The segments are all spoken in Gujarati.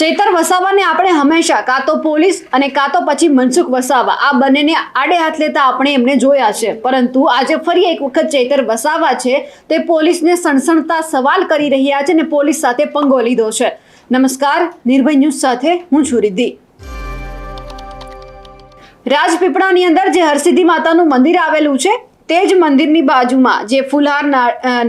ચૈતર વસાવાને આપણે હંમેશા, કાં તો પોલીસ અને કાં તો પછી મનસુખ વસાવા, આ બંનેને આડે હાથ લેતા આપણે એમને જોયા છે. પરંતુ આજે ફરી એક વખત ચૈતર વસાવા છે, તે પોલીસને સણસણતા સવાલ કરી રહ્યા છે અને પોલીસ સાથે પંગો લીધો છે. નમસ્કાર, નિર્ભય ન્યૂઝ સાથે હું છું રિદ્ધિ. રાજપીપળાની અંદર જે હરસિદ્ધિ માતાનું મંદિર આવેલું છે તે જ મંદિરની બાજુમાં જે ફુલહાર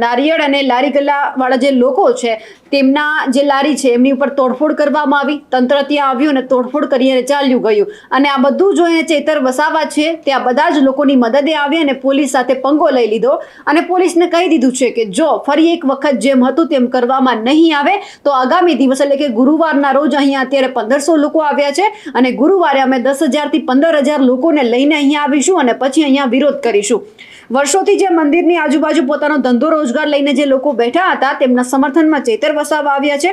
નારિયેળ અને લારી ગલ્લાવાળા જે લોકો છે, તેમના જે લારી છે, એમની ઉપર તોડફોડ કરવામાં આવી. તંત્ર ત્યાં આવ્યું અને તોડફોડ કરી અને ચાલ્યું ગયું. અને આ બધું જોઈને ચેતર વસાવા છે, ત્યાં બધા જ લોકોની મદદે આવી અને પોલીસ સાથે પંગો લઈ લીધો. અને પોલીસને કહી દીધું છે કે જો ફરી એક વખત જેમ હતું તેમ કરવામાં નહીં આવે, તો આગામી દિવસ એટલે કે ગુરુવારના રોજ અહીંયા અત્યારે પંદરસો લોકો આવ્યા છે. અને ગુરુવારે અમે દસ હજારથી પંદર હજાર લોકોને લઈને અહીંયા આવીશું અને પછી અહીંયા વિરોધ કરીશું. વર્ષોથી જે મંદિરની આજુબાજુ પોતાનો ધંધો રોજગાર લઈને જે લોકો બેઠા હતા, તેમના સમર્થનમાં ચેતર વસાવા આવ્યા છે.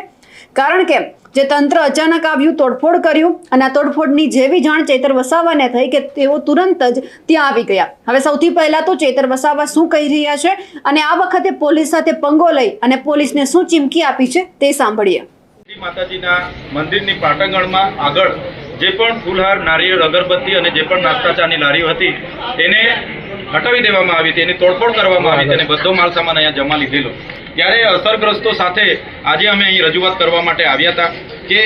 કારણ કે જે તંત્ર અચાનક આવ્યું, તોડફોડ કર્યું અને આ તોડફોડની જેવી જાણ ચેતર વસાવાને થઈ કે તેઓ તુરંત જ ત્યાં આવી ગયા. હવે સૌથી પહેલા તો ચેતર વસાવા શું કહી રહ્યા છે અને આ વખતે પોલીસ સાથે પંગો લઈ અને પોલીસને શું ચીમકી આપી છે તે સાંભળીએ. માતાજીના મંદિરની પાટણગણમાં આગળ જે પણ ફૂલહાર, નારિયેળ, અગરબત્તી અને જે પણ નાસ્તા ચાની લારીઓ હતી એને હટાવી દેવામાં આવી હતી એની તોડફોડ કરવામાં આવી હતી અને બધો માલ સામાન અહીંયા જમા લીધેલો. ત્યારે અસરગ્રસ્તો સાથે આજે અમે અહીં રજૂઆત કરવા માટે આવ્યા હતા કે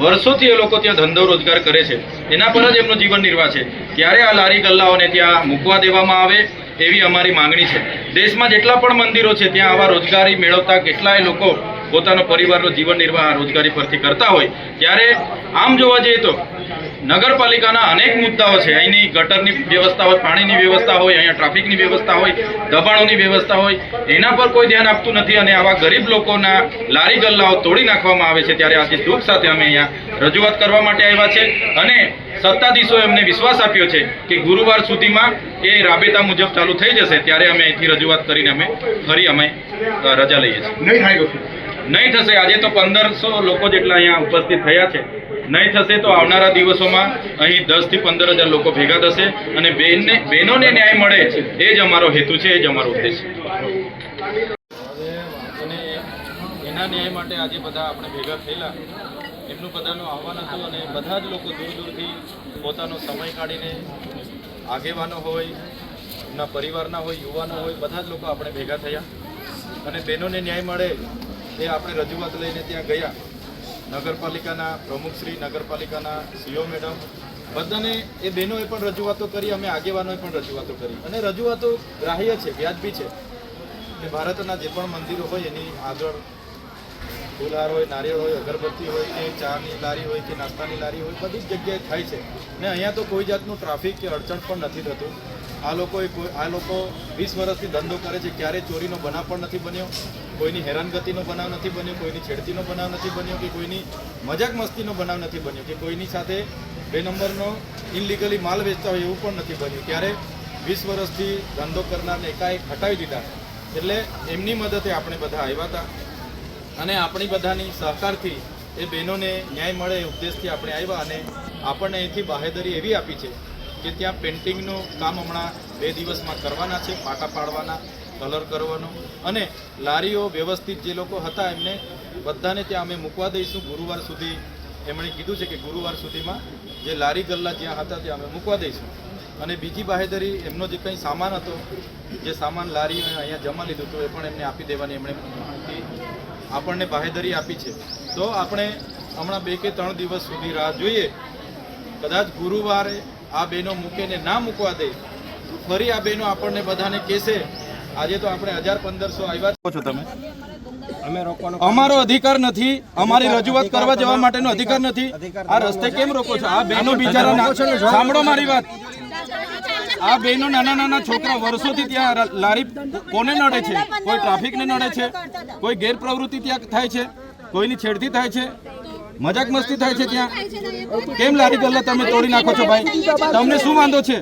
વર્ષોથી એ લોકો ત્યાં ધંધો રોજગાર કરે છે. એના પર જ એમનું જીવન નિર્વાહ છે. ત્યારે આ લારી ગલ્લાઓને ત્યાં મૂકવા દેવામાં આવે એવી અમારી માંગણી છે. દેશમાં જેટલા પણ મંદિરો છે ત્યાં આવા રોજગારી મેળવતા કેટલાય લોકો પોતાનો પરિવારનો જીવન નિર્વાહ રોજગારી પરથી કરતા હોય. ત્યારે આમ જોવા જઈએ તો નગરપાલિકાના અનેક મુદ્દાઓ છે. અહીંની ગટરની વ્યવસ્થા હોય, પાણીની વ્યવસ્થા હોય, અહીંયા ટ્રાફિકની વ્યવસ્થા હોય, દબાણોની વ્યવસ્થા હોય, એના પર કોઈ ધ્યાન આપતું નથી અને આવા ગરીબ લોકોના લારી ગલ્લાઓ તોડી નાખવામાં આવે છે ત્યારે આજે દુઃખ સાથે અમે અહીંયા રજૂઆત કરવા માટે આવ્યા છે અને સત્તાધીશોએ અમને વિશ્વાસ આપ્યો છે કે ગુરુવાર સુધીમાં એ રાબેતા મુજબ ચાલુ થઈ જશે. ત્યારે અમે અહીંથી રજૂઆત કરીને અમે ફરી અમે રજા લઈએ છીએ. નહીં થશે. આજે તો પંદરસો લોકો જેટલા અહીંયા ઉપસ્થિત થયા છે. નહીં થશે તો આવનારા દિવસોમાં અહીં દસથી પંદર હજાર લોકો ભેગા થશે અને બેનને, બહેનોને ન્યાય મળે. એ જ અમારો હેતુ છે, એ જ અમારો ઉદ્દેશ અને એના ન્યાય માટે આજે બધા આપણે ભેગા થયેલા. એમનું બધાનું આહવાન હતું અને બધા જ લોકો દૂર દૂરથી પોતાનો સમય કાઢીને આગેવાનો હોય, એમના પરિવારના હોય, યુવાનો હોય, બધા જ લોકો આપણે ભેગા થયા. અને બહેનોને ન્યાય મળે. એ આપણે રજૂઆત લઈને ત્યાં ગયા. નગરપાલિકાના પ્રમુખશ્રી નગરપાલિકાના સીઓ મેડમ, બધાને એ બહેનોએ પણ રજૂઆતો કરી, અમે આગેવાનોએ પણ રજૂઆતો કરી. અને રજૂઆતો ગ્રાહ્ય છે, વ્યાજબી છે. અને ભારતના જે પણ મંદિરો હોય એની આગળ ફૂલહાર હોય, નારિયેળ હોય, અગરબત્તી હોય કે ચાની લારી હોય કે નાસ્તાની લારી હોય, બધી જ જગ્યાએ થાય છે. ને અહીંયા તો કોઈ જાતનું ટ્રાફિક કે અડચણ પણ નથી થતું. આ લોકોએ આ લોકો વીસ વર્ષથી ધંધો કરે છે ક્યારે ચોરીનો બનાવ પણ નથી બન્યો. કોઈની હેરાનગતિનો બનાવ નથી બન્યો, કોઈની છેડતીનો બનાવ નથી બન્યો, કે કોઈની મજાક મસ્તીનો બનાવ નથી બન્યો, કે કોઈની સાથે બે નંબરનો ઇનલીગલી માલ વેચતા હોય એવું પણ નથી બન્યું. ત્યારે વીસ વર્ષથી ધંધો કરનારને એકાએક હટાવી દીધા. એટલે એમની મદદે આપણે બધા આવ્યા હતા. અને આપણી બધાની સહકારથી એ બહેનોને ન્યાય મળે એ ઉદ્દેશથી આપણે આવ્યા અને આપણને અહીંથી બાહેદરી એવી આપી છે કે ત્યાં પેઇન્ટિંગનું કામ હમણાં બે દિવસમાં કરવાના છે, પાટા પાડવાના, કલર કરવાનો. અને લારીઓ વ્યવસ્થિત જે લોકો હતા એમને બધાને ત્યાં અમે મૂકવા દઈશું. ગુરુવાર સુધી એમણે કીધું છે કે ગુરુવાર સુધીમાં જે લારી ગલ્લા જ્યાં હતા ત્યાં અમે મૂકવા દઈશું. અને બીજી બાહેધરી એમનો જે કંઈ સામાન હતો, જે સામાન લારી અહીંયા જમા લીધું હતું એ પણ એમને આપી દેવાની એમણે માહિતી આપણને બાહેધરી આપી છે. તો આપણે હમણાં બે કે ત્રણ દિવસ સુધી રાહ જોઈએ. કદાચ ગુરુવારે આ બહેનો મૂકીને ના મૂકવા દે ફરી આ બહેનો આપણને બધાને કહેશે આજે તો આપણે હજાર પંદરસો આવ્યા છો તમે? અમારો અધિકાર નથી અમારી રજૂઆત કરવા જવા માટેનો અધિકાર નથી. આ રસ્તે કેમ રોકો છો? આ બહેનો બિચારા સાંભળો મારી વાત. આ બહેનો નાના નાના છોકરા વર્ષોથી ત્યાં લારી કોને નડે છે? કોઈ ટ્રાફિકને નડે છે? કોઈ ગેરપ્રવૃત્તિ ત્યાં થાય છે? કોઈની છેડતી થાય છે? મજાક મસ્તી થાય છે ત્યાં? કેમ લારી ગલ્લા તમે તોડી નાખો છો ભાઈ? તમને શું વાંધો છે?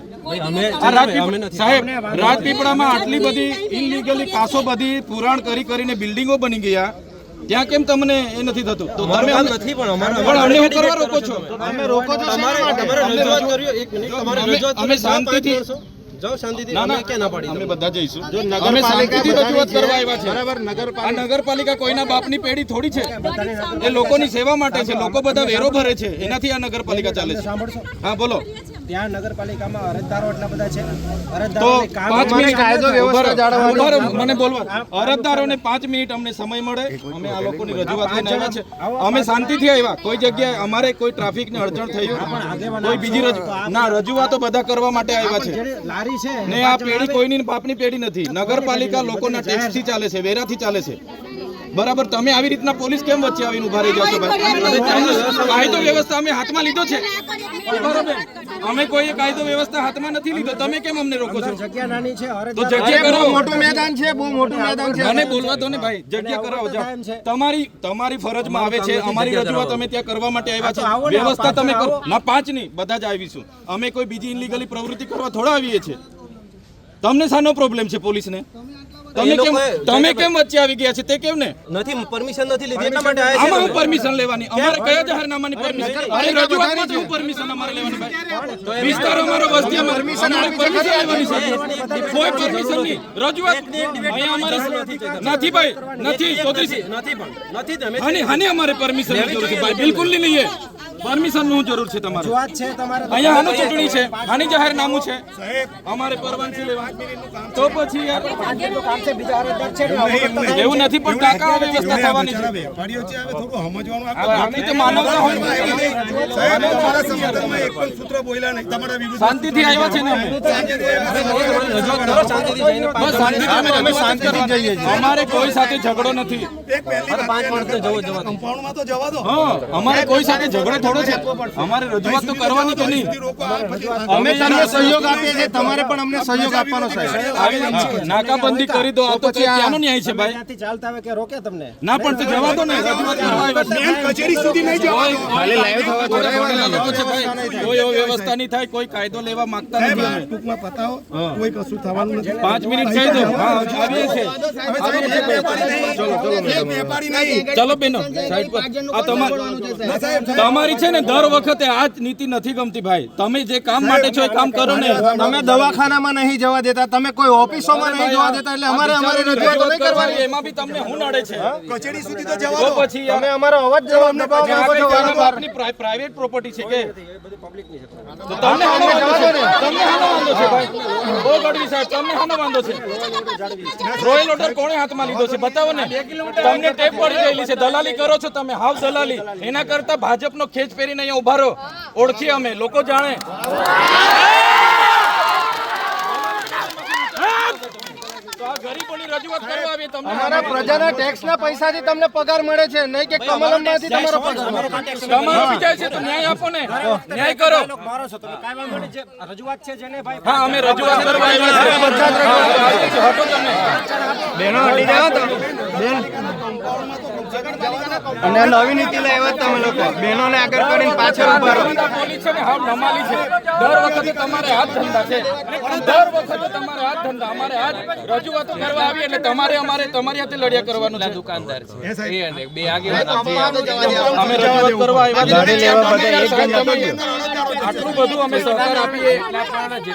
સાહેબ રાજપીપળામાં આટલી બધી ઇનલીગલી કાસો બધી પુરાણ કરી કરીને બિલ્ડિંગો બની ગયા. ત્યાં કેમ તમને એ નથી થતું? તો તમે અમને- નથી પણ અમારે પણ અમને હું કરવા રોકો છો? તમે રોકો છો તમારે તમારે રજૂઆત કર્યો એક મિનિટ. તમારે રજૂઆત અમે શાંતિથી પાંચ વર્ષો. જાઓ શાંતિથી અમે ક્યાં ના પાડી અમે બધા જઈશું. જો અમે નગરપાલિકા શાંતિથી બધાની રજૂઆત કરવા આવ્યા છે. બરાબર આ નગરપાલિકા નગરપાલિકા કોઈના બાપની પેઢી થોડી છે. એ લોકોની સેવા માટે છે. લોકો બધા વેરો ભરે છે. એનાથી આ નગરપાલિકા ચાલે છે. સાંભળશો. હા બોલો. ત્યાં નગરપાલિકામાં અરજદારો એટલા બધા છે. અરજદારોને કામ પાંચ અમારે મિનિટ કાયદો વ્યવસ્થા જાળવવાની મને બોલવા અરજદારોને પાંચ મિનિટ અમને સમય મળે. અમે આ લોકોની રજૂઆત લઈને આવ્યા છે. અમે શાંતિથી આવ્યા. કોઈ જગ્યાએ અમારે કોઈ ટ્રાફિકની અડચણ થયું કોઈ બીજી રજૂ- ના રજૂઆતો બધા કરવા માટે આવ્યા છે. લારી છે. ને આ પેઢી કોઈની બાપની પેઢી નથી. નગરપાલિકા લોકોના ટેક્સથી ચાલે છે વેરાથી ચાલે છે. બરાબર તમે આવી રીતના પોલીસ કેમ વચ્ચે આવીને ઊભા રહી જશો ભાઈ? કાયદો વ્યવસ્થા અમે હાથમાં લીધો છે. બરાબર. અમે કોઈ કાયદો વ્યવસ્થા હાથમાં નથી લીધો. તમે કેમ અમને રોકો છો? જગ્યા નાની છે તો જગ્યા કરો. મોટું મેદાન છે બહુ મોટું મેદાન છે. મને બોલવા દો ને ભાઈ. જગ્યા કરાવો જાઓ. તમારી તમારી ફરજમાં આવે છે. અમારી રજૂઆત અમે ત્યાં કરવા માટે આવ્યા છે વ્યવસ્થા તમે કરો. ના પાંચ નહીં બધા જ આવીશું. અમે કોઈ બીજી ઇનલીગલી પ્રવૃત્તિ કરવા થોડા આવીએ છીએ. તમને શાનો પ્રોબ્લેમ છે પોલીસને? તમે કેમ તમે કેમ વચ્ચે આવી ગયા છે? તે કેમ ને નથી પરમિશન નથી લીધી એટલા માટે આયા આમાં હું પરમિશન લેવાની. અમારે કયા જાહેરનામાની પરમિશન અરે રજૂઆતમાં હું પરમિશન અમારે લેવાની ભાઈ. વિસ્તાર અમારો વસ્તી અમારે અમારે પરમિશન લેવાની છે. કોઈ પરમિશન નહીં. રજૂઆત અહીંયા અમારે નથી ભાઈ નથી ચૌધરી નથી પણ નથી તમે હની હની અમારે પરમિશનની છે ભાઈ બિલકુલ નહીં લઈએ. પરમિશનનું જરૂર છે તમારે. રજૂઆત છે તમારે અહીંયા આનું ચૂંટણી છે આની જાહેરનામું છે. અમારે પરવાનગી લેવા. તો પછી. એવું નથી પણ કાકા વ્યવસ્થા થવાની છે. વેપારીઓ છે હવે થોડું સમજવાનું આપો. હવે તો માનવતા હોય સાહેબ, તમારા સમર્થનમાં એક પણ સૂત્ર બોલ્યા નહીં. તમારા વિરુદ્ધ શાંતિથી આવ્યા છે ને અમે. શાંતિથી જઈને બસ શાંતિથી અમે રજૂઆત અમારે કોઈ સાથે ઝઘડો નથી. એક પહેલી પાંચ માણસ જવો જવા કમ્પાઉન્ડમાં તો જવા દો. હા અમારે કોઈ સાથે ઝઘડો થોડો છે અમારે રજૂઆત તો કરવાની કે નહીં અમે તમને સહયોગ આપીએ છીએ તમારે પણ અમને સહયોગ આપવાનો સાહેબ નાકાબંધી કરી દો આ તો પછી આનો ન્યાય છે ભાઈ ત્યાંથી ચાલતા આવે કે રોકે તમને ના પણ તો જવા દો ને છે. કચેરી સુધી નહીં જવા દો. લાઈવ થવા છે ભાઈ. કોઈ એવો વ્યવસ્થા નહીં થાય કોઈ કાયદો લેવા માંગતા નથી. ટૂંકમાં પતાવો કોઈ કશું થવાનું નથી પાંચ મિનિટ કહી દો હા આવીએ છીએ ચલો નહીં ચલો બેનો સાઈડ પર આ તમારી તમારી છે ને દર વખતે આ જ નીતિ નથી ગમતી ભાઈ. તમે જે કામ માટે છો એ કામ કરો ને. તમે દવાખાનામાં નહીં જવા દેતા. તમે કોઈ ઓફિસોમાં નહીં જવા દેતા એટલે અમારે અમારી રજૂઆત નહીં કરવાની. એમાં બી તમને હું નડે છે કચેરી સુધી તો જવા દો પછી અમે તમે અમારો અવાજ જવાબ વારંવાર. આપની પ્રાઇવેટ પ્રોપર્ટી છે કે? તો તમને હાનો વાંધો છે. તમને હાનો વાંધો છે ભાઈ. ઓ ગડવી સાહેબ તમને હાનો વાંધો છે. રોયલ ઓર્ડર કોણે હાથમાં લીધો છે? બતાવો ને. તમને ટેપ પડી ગયેલી છે. દલાલી કરો છો તમે. હાવ દલાલી. એના કરતા ભાજપનો ખેંચ પહેરીને અહીંયા ઊભા રહો ઓળખીએ અમે લોકો જાણે તો આ ગરીબોની રજૂઆત કરવા આવીએ તમને અમારા પ્રજાના ટેક્સના પૈસાથી તમને પગાર મળે છે નહીં કે કમલમમાંથી તમારો પગાર મળે તમારો વિજય છે તો ન્યાય આપો ને ન્યાય કરો મારો છો તમે કાંઈ વાંધો નહીં રજૂઆત છે જેને ભાઈ હા અમે રજૂઆત કરવા આવ્યા. હટો તમે અને નવી નીતિ લાવ્યા તમે લોકો. બહેનોને આગળ કરીને પાછળ ઊભા રહો. પોલીસ છે ને હાવ નમાલી છે. દર વખતે તમારે હાથ ધંધા છે. દર વખતે તમારે હાથ ધંધા. અમારે હાથ રજૂઆતો કરવા આવી એટલે તમારે અમારે તમારી હાથે લડ્યા કરવાનું છે. દુકાનદાર છે. એ અને બે આગેવાન અમે રજૂઆત કરવા આવ્યા. આટલું બધું અમે સહકાર આપીએ.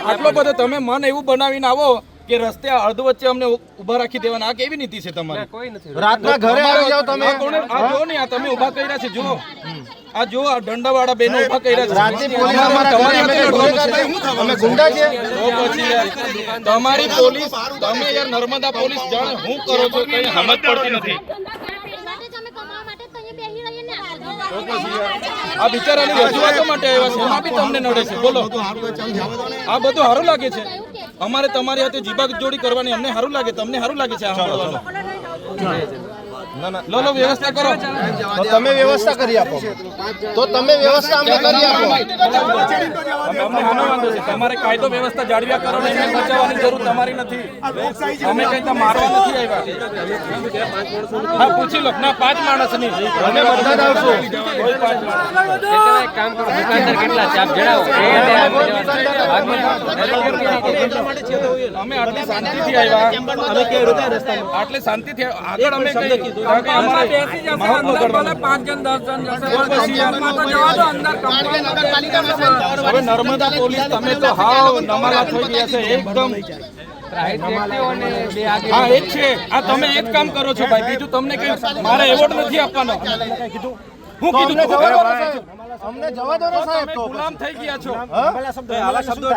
આટલો બધો તમે મન એવું બનાવીને આવો કે રસ્તે અડધ વચ્ચે અમને ઊભા રાખી દેવાના. આ કેવી નીતિ છે તમારી? રાતના ઘરે આવી જાવ તમે. આ જો ને આ તમે ઊભા કર્યા છે જો આ જો આ દંડાવાળા બેનો ઊભા કર્યા છે. રાતની પોલીસ અમારા તમારી અમે કઈ ગુંડા છે તો પછી તમારી પોલીસ તમે યાર નર્મદા પોલીસ જાણે હું કરો છો કઈ સમજ પડતી નથી. માટે જ અમે કમાવા માટે જ તો અહીંયા બેસી રહીએ ને આ બિચારાની રજૂઆતો માટે આવ્યા છે. એમાં બી તમને નડે છે. બોલો. આ બધું સારું લાગે છે. અમારે તમારી સાથે જીબા જોડી કરવાની અમને સારું લાગે તમને સારું લાગે છે આ લો લો વ્યવસ્થા કરો. તો તમે વ્યવસ્થા કરી આપો. તો તમે વ્યવસ્થા અમને કરી આપો. તમારે કાયદો વ્યવસ્થા જાળવ્યા કરો ને બચાવવાની જરૂર તમારી નથી. અમે કઈ તો મારવા નથી આવ્યા. હા પૂછી લો. ના પાંચ માણસની અમે બધા જ આવશું. કોઈ પાંચ જણાવો અમે આટલી શાંતિથી આવ્યા. અમે આટલી શાંતિથી આગળ અમે કઈ હવે નર્મદા પોલીસ તમે તો હાવ નમાલા થઈ ગયા છે એકદમ હા એ જ છે. આ તમે એક કામ કરો છો ભાઈ બીજું તમને કઈ મારે એવોર્ડ નથી આપવાનો. હું કીધું અમને જવા દો ને સાહેબ. તમે તો ગુલામ થઈ ગયા છો. આવા શબ્દો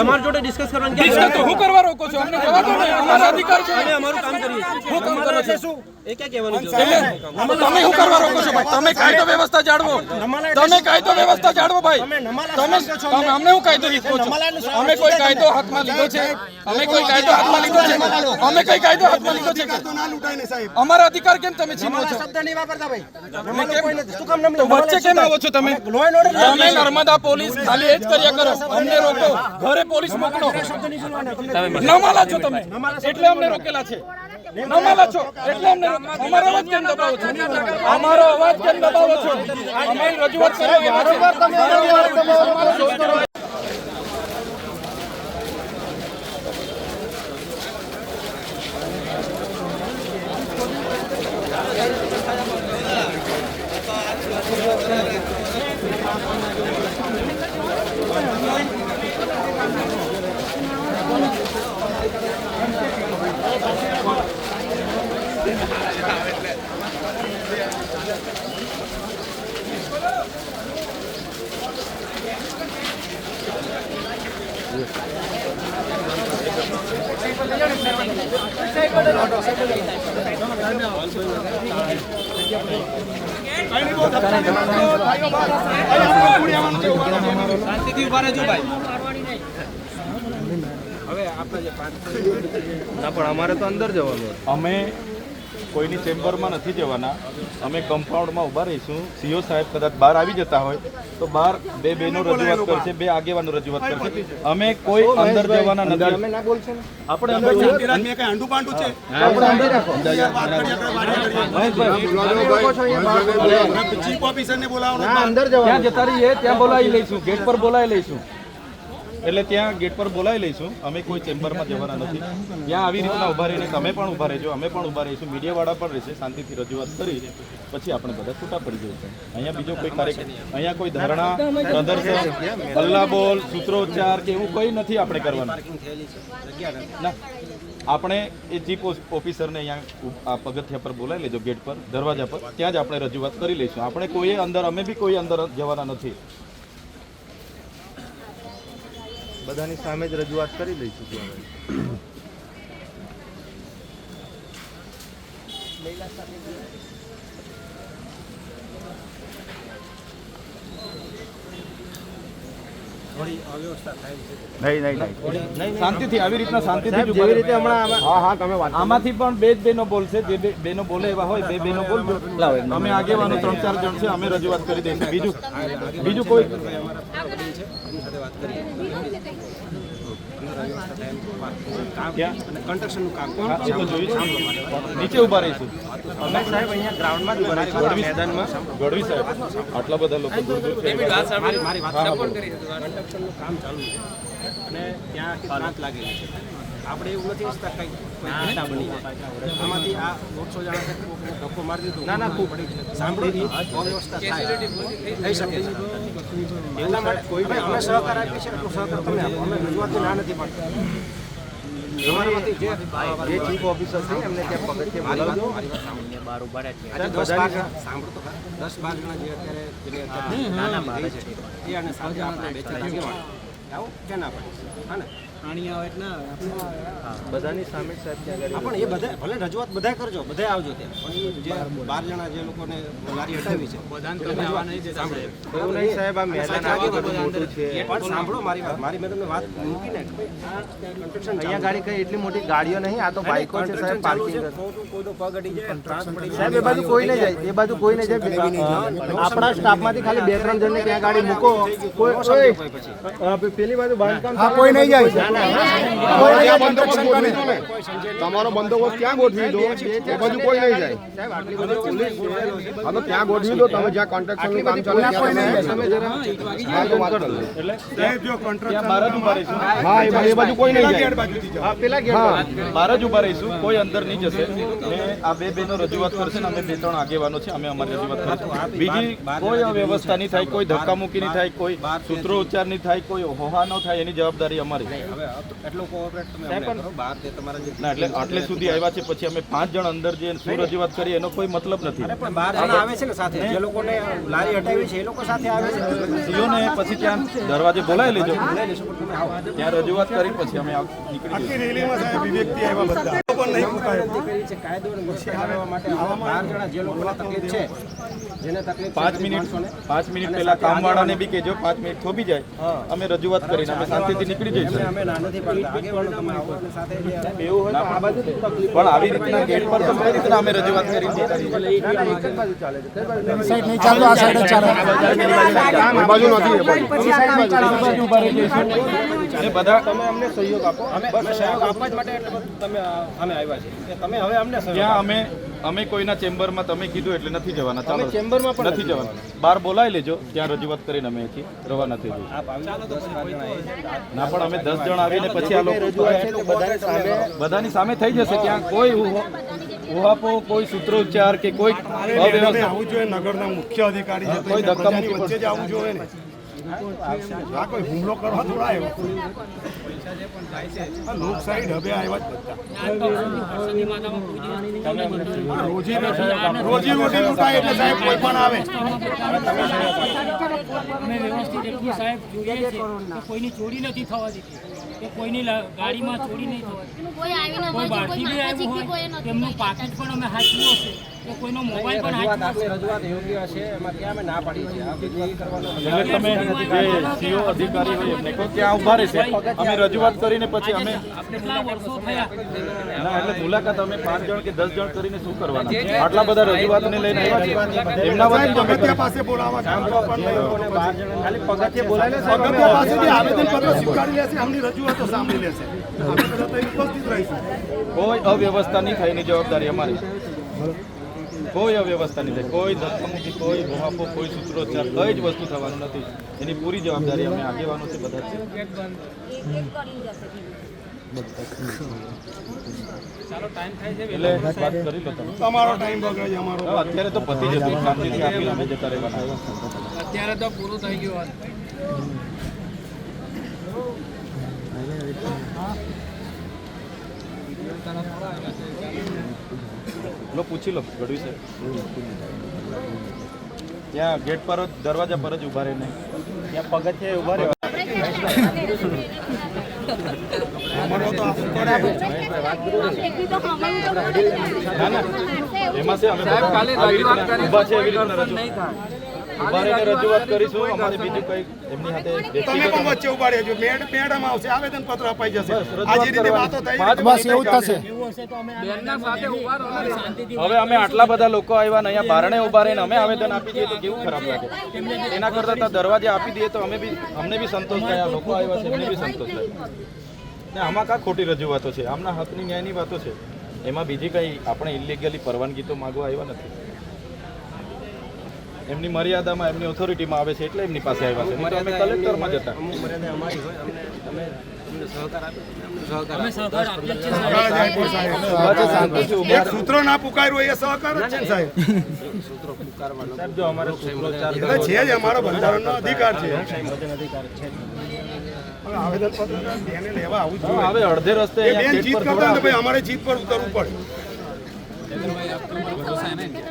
તમારી જોડે ડિસ્કસ કરવાની ડિસ્કસ તો હું કરવા રોકો છો? અમને જવા દો ને. અમારો અધિકાર છે. અમે અમારું કામ કરીએ. હું કામ કરો છો? એ ક્યાં કહેવાનું છે? તમે શું કરવા રોકો છો ભાઈ? તમે કાયદો વ્યવસ્થા જાળવો. તમે કાયદો વ્યવસ્થા જાળવો ભાઈ. તમે તમે અમને. હું કાયદો લીધો છો? અમે કોઈ કાયદો હાથમાં લીધો છે? અમે કોઈ કાયદો હાથમાં લીધો છે? અમે કઈ કાયદો હાથમાં લીધો છે કે? તો ના લૂંટાય ને સાહેબ. અમારા અધિકાર કેમ તમે છીનો છો? તો વચ્ચે કેમ આવો છો તમે? તમે નર્મદા પોલીસ ખાલી એ જ કર્યા કરો. અમને રોકો. ઘરે પોલીસ મોકલો. નમાલા છો તમે. એટલે અમને રોકેલા છે. નમાલા છો. એટલે અમને અમારો અવાજ કેમ દબાવો છો? અમારો અવાજ કેમ દબાવો છો? અમારી રજૂઆત કરવા અંદર જવાનું અમે કોઈની ચેમ્બરમાં નથી જવાના. અમે કમ્પાઉન્ડમાં ઊભા રહીશું. સીઓ સાહેબ કદાચ બહાર આવી જતા હોય તો બહાર બે બેનો રજૂઆત કરશે બે આગેવાનો રજૂઆત કરશે. અમે કોઈ અંદર જવાના નથી. આપણે અંદર મેં કઈ આંડું પાંડું છે? ચીફ ઓફિસરને બોલાવવાનો ત્યાં જતા રહીએ ત્યાં બોલાવી લઈશું. ગેટ પર બોલાવી લઈશું. એટલે ત્યાં ગેટ પર બોલાવી લઈશું. અમે કોઈ ચેમ્બરમાં જવાના નથી. ત્યાં આવી રીતના ઊભા રહીને તમે પણ ઊભા રહેજો, અમે પણ ઊભા રહીશું. મીડિયાવાળા પણ રહેશે, શાંતિથી રજૂઆત કરી, પછી આપણે બધા છૂટા પડી જઈશું. અહીંયા બીજો કોઈ કાર્યક્રમ, અહીંયા કોઈ ધરણા, પ્રદર્શન હલ્લા બોલ સૂત્રોચ્ચાર કે એવું કંઈ નથી આપણે કરવાનું. ના. આપણે એ ચીફ ઓફિસરને અહીંયા આ પગથિયા પર બોલાવી લેજો ગેટ પર, દરવાજા પર. ત્યાં જ આપણે રજૂઆત કરી લઈશું. આપણે કોઈએ અંદર, અમે બી કોઈ અંદર જવાના નથી. બધાની સામે જ રજૂઆત કરી લઈશું ત્યાં નહીં નહીં નહીં. શાંતિથી આવી રીતના શાંતિથી જ ઊભા હમણાં હા હા તમે વાત આમાંથી પણ બે જ બેનો બોલશે જે બે બેનો બોલે એવા હોય બે બેનો બોલજો. અમે આગેવાનો ત્રણ ચાર જણ છે અમે રજૂઆત કરી દઈશું. બીજું બીજું કોઈ ક્યાં કન્સ્ટ્રક્શનનું કામ હા, એ તો જોઈશું. નીચે ઊભા રહીશું. સાહેબ અહીંયા ગ્રાઉન્ડમાં જ ઊભા રહીશું. મેદાનમાં? ગઢવી સાહેબ આટલા બધા લોકો દૂર દૂર છે. મારી મારી વાત કન્સ્ટ્રક્શનનું કામ ચાલુ છે અને ત્યાં પ્લાન્ટ લાગેલી છે. આપણે એવું નથી ઈચ્છતા કંઈ ઘટના બની જાય. આમાંથી આ દોઢસો જણા ધક્કો મારી દીધો. ના ના ખૂબ. સાંભળી અવ્યવસ્થા થાય. થઈ શકે છે. એટલા માટે કોઈ અમે સહકાર આપીએ છીએ એટલો સહકાર તમે આપો. અમે રજૂઆતથી ના નથી પાડતા જે ચીફ ઓફિસર છે એમને ત્યાં પગથિયે બોલાવજો. મારી વાત સાંભળો. આજે દસ બાર સાંભળો તો દસ બાર જે અત્યારે જેને અત્યારે નાના બાર છે. એ અને સાથે આપણા બે ચાર આવું કે ના પડે. હા ને? બધાની સામે સાહેબ પણ એ બધા ભલે રજૂઆત બધા કરજો બધા આવજો ત્યાં. પણ જે બાર જણા જે લોકોને લારી હટાવી છે. એવું નહીં સાહેબ આ મેદાન આગળ બધું મોટું છે. પણ સાંભળો મારી વાત. મારી મેં તમને વાત મૂકીને કે ભાઈ આ કન્સ્ટ્રક્શન અહીંયા ગાડી કઈ એટલી મોટી ગાડીઓ નહીં આ તો બાઇકો છે સાહેબ પાર્કિંગ કોઈનો પગ અડી જાય સાહેબ એ બાજુ કોઈ નહીં જાય એ બાજુ કોઈ નહીં જાય. આપણા સ્ટાફમાંથી ખાલી બે ત્રણ જણને ત્યાં ગાડી મૂકો. કોઈ પેલી બાજુ બાંધકામ કોઈ નહીં જાય. તમારો બંદોબસ્ત ક્યાં ગોઠવી દો? એ બાજુ કોઈ નહીં જાય. હા તો ત્યાં ગોઠવી દો તમે જ્યાં કોન્ટ્રાક્શનનું કામ ચાલે હા તો વાત કરો એ બાજુ કોઈ નહીં જાય. પેલા જ ઊભા રહીશું. કોઈ અંદર નહીં જશે. ને આ બે બેનો રજૂઆત કરશે ને અમે બે ત્રણ આગેવાનો છે. અમે અમારી રજૂઆત કરીશું. બીજી કોઈ અવ્યવસ્થા નહીં થાય કોઈ ધક્કામુક્કી નહીં થાય કોઈ સૂત્રોચ્ચાર નહીં થાય કોઈ હોહા ન થાય એની જવાબદારી અમારી. હવે એટલો કોઓપરેટ તમે કરો બહાર જે તમારા જે ના એટલે આટલે સુધી આવ્યા છે પછી અમે પાંચ જણ અંદર જે શું રજૂઆત કરી એનો કોઈ મતલબ નથી. અરે પણ બહાર જણા આવે છે ને સાથે જે લોકોને લારી હટાવી છે એ લોકો સાથે આવે છે. સીઓને પછી ત્યાં દરવાજે બોલાવી લેજો. ત્યાં રજૂઆત કરી પછી અમે નીકળી આખી રેલીમાં સાહેબ વિવેકથી આવ્યા બધા. પણ નહીં મુકાયો કરી છે કાયદો અને વ્યવસ્થા માટે આવા જણા જે લોકોને તકલીફ છે જેને તકલીફ પાંચ મિનિટ પાંચ મિનિટ પહેલા કામવાળાને બી કહેજો પાંચ મિનિટ થોભી જાય અમે રજૂઆત કરીને અમે શાંતિથી નીકળી જઈશું અમે નાનાથી પાડતા આગેવાનો તમે આવો અને સાથે જે એવું હોય તો આ બાજુ પણ આવી રીતના ગેટ પર તો કઈ રીતના અમે રજૂઆત કરી આ બાજુ નથી એ બાજુ. અને બધા તમે અમને સહયોગ આપો અમે સહયોગ આપવા જ માટે એટલે તમે અમે આવ્યા છીએ કે તમે હવે અમને ત્યાં અમે અમે કોઈના ચેમ્બરમાં તમે કીધું એટલે નથી જવાના. ચાલો ચેમ્બરમાં પણ નથી જવાના. બહાર બોલાવી લેજો ત્યાં રજૂઆત કરીને અમે અહીંથી રવાના થઈ જઈશું આવી ના પણ અમે દસ જણ આવીને પછી આ લોકો બધાની સામે બધાની સામે થઈ જશે ત્યાં કોઈ ઉહો- ઉહાપો કોઈ સૂત્રોચ્ચાર કે કોઈ અવ્યવસ્થા. આવવું જોઈએ નગરના મુખ્ય અધિકારી કોઈ ધક્કા વચ્ચે જ આવું જોઈએ ને. આ કોઈ હુમલો કરવા થોડા આવ્યો લોકશાહી ઢબે આવ્યા જ રોજી રોજી રોટી લૂંટાય એટલે સાહેબ કોઈ પણ આવે. અમે વ્યવસ્થિત એટલું સાહેબ જોઈએ છે કે કોઈની ચોરી નથી થવા દીધી કે કોઈની ગાડીમાં ચોરી નહીં થવા દીધી કોઈ આવીને બહારથી બી આવ્યું હોય એમનું પાકેટ પણ અમે હાંચવ્યું હશે. કે કોઈનો મોબાઈલ પણ રજૂઆત હાંચવ્યો રજૂઆત યોગ્ય હશે એમાં ત્યાં અમે ના પાડી છે. આ કરવાનો એટલે તમે જે સીઓ અધિકારી હોય એમને કહો ત્યાં ઊભા રહેશે. અમે રજૂઆત કરીને પછી અમે કેટલા વર્ષો થયા? ના એટલે મુલાકાત અમે પાંચ જણ કે દસ જણ કરીને શું કરવાના? આટલા બધા રજૂઆતને લઈને આવ્યા એમના પગથિયા પાસે બોલાવવા ખાલી પગથિયે બોલાવીને પગથિયા પાસેથી આવેદનપત્ર સ્વીકારી લેશે આમની રજૂઆતો સાંભળી લેશે. આપણે બધા ઉપસ્થિત રહીશું. કોઈ અવ્યવસ્થા નહીં થાય એની જવાબદારી અમારી. કોઈ અવ્યવસ્થા નહીં થાય. કોઈ ધક્કામુક્કી કોઈ ભૂહાપો કોઈ સૂત્રોચ્ચાર કઈ જ વસ્તુ થવાનું નથી. એની પૂરી જવાબદારી અમે આગેવાનો છે બધા છે. એટલે વાત કરી લો તમે. તમારો ટાઈમ બગડે છે અમારો. હવે અત્યારે તો પતી જતું શાંતિથી આપીને અમે જતા રહેવાના. અત્યારે તો પૂરું થઈ ગયું લો પૂછી લો ગઢવી સાહેબ ત્યાં ગેટ પર જ દરવાજા પર જ ઊભા રહીને. ત્યાં પગથિયે ઊભા રહેવા નહીં. ના. એમાં છે અમે ઊભા છે એવી રીતના રજૂઆત રહીને રજૂઆત કરીશું. અમારે બીજું કંઈ એમની સાથે તમે પણ વચ્ચે ઊભા રહેજો. મેડ મેડમ આવશે. આવેદન પત્ર અપાઈ જશે. આ જે રીતે વાતો થઈ બસ એવું થશે. હવે અમે આટલા બધા લોકો આવ્યા ને અહીંયા બારણે ઊભા રહીને અમે આવેદન આપી દઈએ તો કેવું ખરાબ લાગે? એના કરતાં તો દરવાજે આપી દઈએ તો અમે બી અમને બી સંતોષ થાય. લોકો આવ્યા છે એમને બી સંતોષ થાય. ને આમાં કા ખોટી રજૂઆતો છે? આમના હકની ન્યાયની વાતો છે. એમાં બીજી કંઈ આપણે ઇલિગલી પરવાનગી તો માગવા આવ્યા નથી. એમની મર્યાદામાં એમની ઓથોરિટીમાં આવે છે એટલે એમની પાસે આવ્યા છે. અમે કલેક્ટરમાં જતા અમુક મર્યાદા અમારી હોય અમને તમે અમને સહકાર આપો અમને સહકાર અમે સૂત્ર ના પુકાર્યું એ સહકાર છે સાહેબ? છે જ અમારો બંધારણનો અધિકાર છે. અધિકાર છે. હવે આવેદન પત્ર લેવા આવું જોઈએ હવે અડધે રસ્તે અમારે જીત પર ઉતરવું પડે.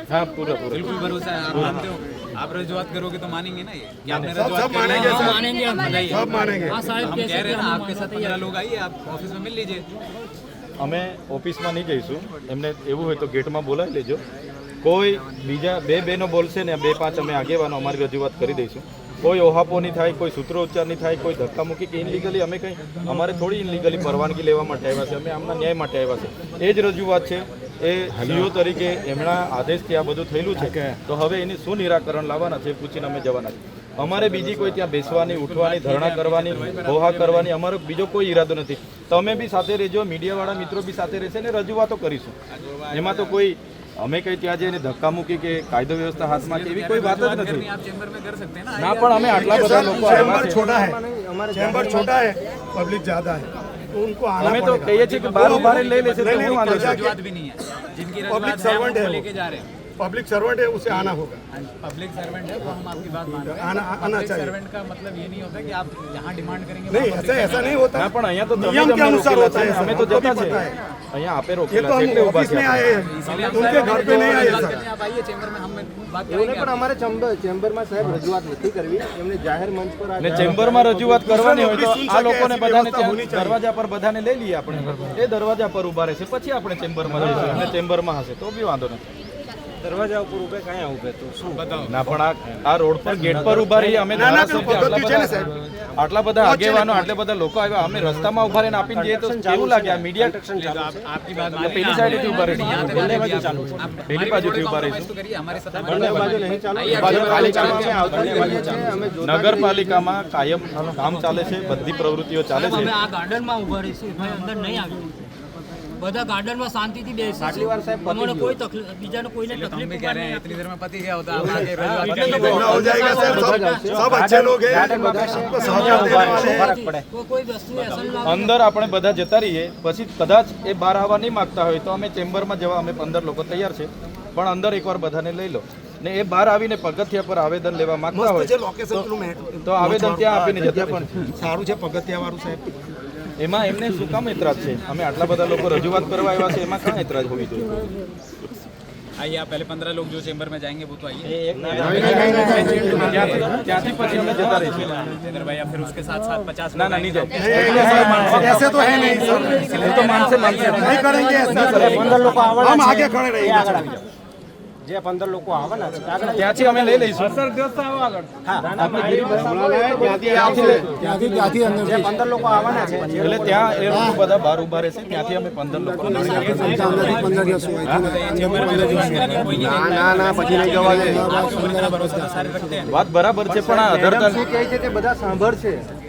हाँ पूरा पूरा बिल्कुल भरोसा है आप मानते हो आप रजूआत करोगे तो मानेंगे ना ये कि आपने सब रजूआत सब कर मानेंगे हाँ, सर मानेंगे हम बताइए सब मानेंगे हाँ साहब हम कैसे कह रहे हैं ना हम आपके साथ पंद्रह लोग आइए आप ऑफिस में मिल लीजिए અમે ઓફિસમાં નહીં જઈશું એમને એવું હોય તો ગેટમાં બોલાવી લેજો કોઈ બીજા બે બહેનો બોલશે ને બે પાંચ અમે આગેવાનો અમારી રજૂઆત કરી દઈશું કોઈ ઓહાપો નહીં થાય કોઈ સૂત્રોચ્ચાર નહીં થાય કોઈ ધક્કામુક્કી કે ઇનલીગલી અમે કંઈ અમારે થોડી ઇનલીગલી પરવાનગી લેવા માટે આવ્યા છે અમે આમના ન્યાય માટે આવ્યા છે એ જ રજૂઆત છે એ સીઓ તરીકે એમના આદેશથી આ બધું થયેલું છે. તો હવે એની શું નિરાકરણ લાવવાના છે પૂછીને અમે જવાના છીએ અમારે બીજી કોઈ ત્યાં બેસવાની ઉઠવાની ધરણા કરવાની હોહા કરવાની અમારો બીજો કોઈ ઈરાદો નથી. તમે બી સાથે રહેજો મીડિયાવાળા મિત્રો બી સાથે રહેશે ને રજૂઆતો કરીશું. એમાં તો કોઈ અમે કઈ ત્યાં જઈને ધક્કા મૂકી કે કાયદો વ્યવસ્થા હાથમાં એવી કોઈ વાત જ નથી. ના? પણ અમે આટલા બધા લોકો છોટા છોટા પબ્લિક જ્યાદા तो उनको आना हमें तो कहिए कि बार बार ले ले से तो वांधो नहीं है जिनकी पब्लिक सर्वेंट है लेके जा रहे हैं पब्लिक सर्वेंट है उसे आना होगा पब्लिक सर्वेंट है वो हम आपकी बात मान रहे हैं आना- आना पब्लिक चाहिए। सर्वेंट का मतलब ये नहीं होता कि आप जहाँ डिमांड करेंगे नहीं वहाँ ऐसा ऐसा नहीं होता ના પણ અહીંયા તો તમે નિયમ જ के અમને अनुसार રોકેલા होता છે है અમે सर, तो हमको જતા भी છે पता है અહીંયા આપે ये રોકેલા तो છે એટલે हम ઊભા ऑफिस में થયા आए इसलिए हैं हम उनके घर पे नहीं आए रजूआत सर करते हैं, आप आइए चेम्बर में हम बात એવું करेंगे નહીં પણ અમારે ચેમ્બર ચેમ્બરમાં સાહેબ રજૂઆત નથી કરવી એમને જાહેર મંચ પર આ ને ચેમ્બરમાં રજૂઆત કરવાની હોય તો નોટિસ શું આ છે લોકોને કે બધાને વ્યવસ્થા ત્યાં હોની चाहिए. દરવાજા પર બધાને લઈ લઈએ આપણે એ દરવાજા પર ઉભા રહેશે પછી આપણે ચેમ્બરમાં જઈશું અને ચેમ્બરમાં હશે તો બી વાંધો નથી દરવાજા ઉપર ઉભે ક્યાં ઉભે તો શું? ના પણ આ રોડ પર ગેટ પર ઊભા રહી અમે આટલા બધા આગેવાનો આટલા બધા લોકો આવ્યા અમે રસ્તામાં ઊભા રહીને આપીને જઈએ તો કેવું લાગે? આ મીડિયા આપની વાત પેલી સાઈડેથી ઊભા રહીશું. પેલી બાજુથી ઊભા રહીશું. નગરપાલિકામાં કાયમ કામ ચાલે છે બધી પ્રવૃત્તિઓ ચાલે છે. ગાર્ડનમાં ઊભા રહીશું. અંદર નહીં આવ્યું. બધા ગાર્ડનમાં શાંતિથી બેસે આટલી વાર સાહેબ પતી અમને ગયું. કોઈ તકલીફ બીજાને કોઈને तो हम તકલીફ भी कह रहे हैं इतनी देर में पति क्या होता है आप आके हाँ, रजूआत इतने करिए। तो हो जाएगा सर सब सब अच्छे लोग हैं सबको सहयोग देने वाले हैं કોઈ કોઈ વસ્તુ અસર ના અંદર આપણે બધા જતા રહીએ પછી કદાચ એ બહાર આવવા નહીં માગતા હોય તો અમે ચેમ્બરમાં જવા અમે પંદર લોકો તૈયાર છે પણ અંદર એકવાર બધાને લઈ લો ને એ બહાર આવીને પગથિયા પર આવેદન લેવા માંગતા મસ્ત છે હોય લોકેશન પેલું મેં તો આવેદન ત્યાં આપીને જતા પણ સારું છે પગથિયા વાળું સાહેબ એમાં એમને શું કામ એતરાજ છે અમે આટલા બધા લોકો રજૂઆત કરવા આવ્યા છે એમાં કાં એતરાજ હોવી જોઈએ आइए आप पहले पंद्रह लोग जो चेम्बर में जाएंगे वो तो आइए ત્યાંથી ત્યાંથી પછી અમે જતા રહીશું जितेंद्र भाई या फिर उसके साथ साथ पचास ના ના નહીં જાય ऐसे तो है नहीं सर એ તો માનશે માનશે नहीं करेंगे ऐसा પંદર લોકો આવવાના हम છે. आगे खड़े એ रहेंगे આગળ આવી જાઓ. જે પંદર લોકો આવવાના છે ત્યાંથી અમે લઈ લઈશું. જે પંદર લોકો આવવાના છે એટલે ત્યાં એ લોકો બધા બાર ઊભા રહેશે ત્યાંથી અમે પંદર લોકો ના ના ના પછી નહીં જવા દે. વાત બરાબર છે પણ અધરતા કહે છે તે બધા સાંભળશે.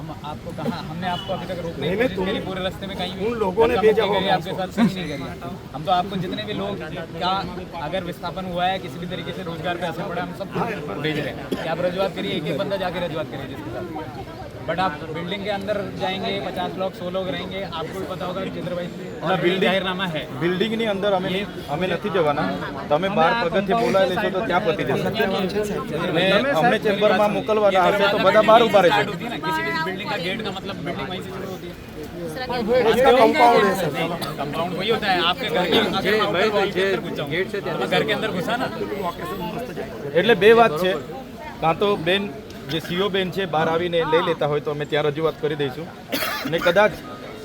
हम आपको कहा हमने आपको अभी तक रोकने नहीं, की नहीं, कोशिश तुम- करी पूरे रास्ते में कहीं भी उन लोगों ने धक्का भेजा मुक्की होगा करी, आपके साथ सही नहीं करी हम तो आपको जितने भी लोग का अगर विस्थापन हुआ है किसी भी तरीके से रोजगार पे असर पड़ा है, हम सब भेज रहे हैं कि आप रजुआत करिए एक एक बंदा जाके रजुआत करिए जिसके साथ बट आप बिल्डिंग के अंदर जाएंगे पचास लोग सौ लोग रहेंगे आपको भी पता होगा कि जितेंद्र भाई और building- जाहिरनामा है બિલ્ડિંગની અંદર અમે નહીં- અમે નથી જવાના તમે બહાર પગથિયે બોલાવી લેશો તો ત્યાં પતી જશે અને અમને ચેમ્બરમાં મોકલવાના હશે તો બધા બહાર ઉભા રહેશે होती है ना किसी भी बिल्डिंग का गेट का मतलब बिल्डिंग वहीं से शुरू होती है इसका कंपाउंड है सर कंपाउंड वही होता है आपके घर के अगर मैं आउटर वॉल के अंदर घुस जाऊं मैं घर के अंदर घुसा ना એટલે બે વાત છે કાં તો બેન જે સીઓ બેન છે બહાર આવીને લઈ લેતા હોય તો અમે ત્યાં રજૂઆત કરી દઈશું અને કદાચ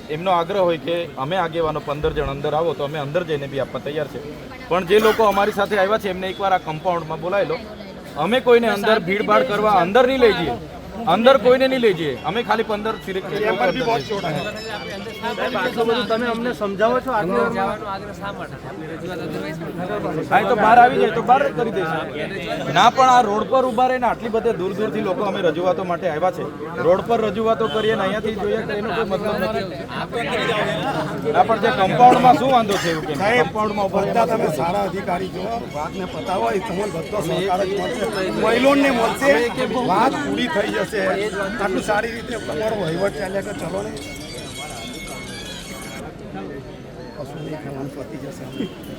એમનો આગ્રહ હોય કે અમે આગેવાનો પંદર જણ અંદર આવો તો અમે અંદર જઈને બી આપવા તૈયાર છે પણ જે લોકો અમારી સાથે આવ્યા છે એમને એકવાર આ કમ્પાઉન્ડમાં બોલાવી લો અમે કોઈને અંદર ભીડભાડ કરવા અંદર નહીં લઈ જઈએ અંદર કોઈને નહીં લઈ જઈએ. અમે ખાલી પંદર સમજાવો બહાર આવી જાય તો બહાર કરી દેશે ના પણ આ રોડ પર ઊભા રહીને આટલી બધી દૂર દૂરથી લોકો અમે રજૂઆતો માટે આવ્યા છે. રોડ પર રજૂઆતો કરીએ ને અહીંયાથી જોઈએ તો એનો કોઈ મતલબ નથી. ના પણ જે કમ્પાઉન્ડમાં શું વાંધો છે એવું કમ્પાઉન્ડમાં બધા તમે સારા અધિકારી જો વાતને પતાવો એ તમને બધો સહકાર મળશે. મહિલોને મળશે વાત પૂરી થઈ જશે. છે. આટલું સારી રીતે તમારો વહીવટ ચાલ્યા કે ચલો ને.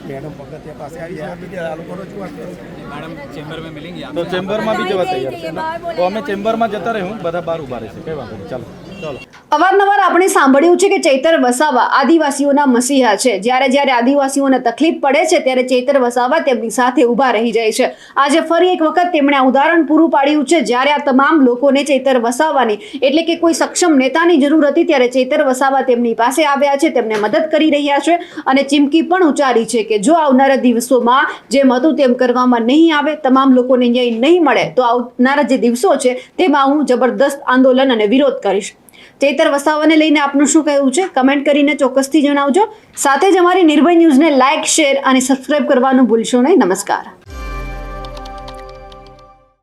મેડમ પગથિયા ચેમ્બરમાં બી જવા તૈયાર અમે ચેમ્બરમાં જતા રહ્યું બધા બાર ઊભા રહેશે કઈ વાંધો ચાલો ચાલો. અવારનવાર આપણે સાંભળ્યું છે કે ચૈતર વસાવા આદિવાસીઓના મસીહા છે. જ્યારે જ્યારે આદિવાસીઓને તકલીફ પડે છે, ત્યારે ચૈતર વસાવા તેમની સાથે ઊભા રહી જાય છે. આજે ફરી એક વખત તેમણે આ ઉદાહરણ પૂરું પાડ્યું છે. જ્યારે આ તમામ લોકોને ચૈતર વસાવાની એટલે કે કોઈ સક્ષમ નેતાની જરૂર હતી, ત્યારે ચૈતર વસાવા તેમની પાસે આવ્યા છે, તેમને મદદ કરી રહ્યા છે અને ચીમકી પણ ઉચ્ચારી છે કે જો આવનારા દિવસોમાં જેમ હતું તેમ કરવામાં નહીં આવે, તમામ લોકોને ન્યાય નહીં મળે, તો આવનારા જે દિવસો છે, તેમાં હું જબરદસ્ત આંદોલન અને વિરોધ કરીશ. ચૈતર વસાવાને લઈને આપનું શું કહેવું છે? કમેન્ટ કરીને ચોક્કસથી જણાવજો. સાથે જ અમારી નિર્ભય ન્યૂઝને લાઇક, શેર અને સબસ્ક્રાઇબ કરવાનું ભૂલશો નહીં. નમસ્કાર.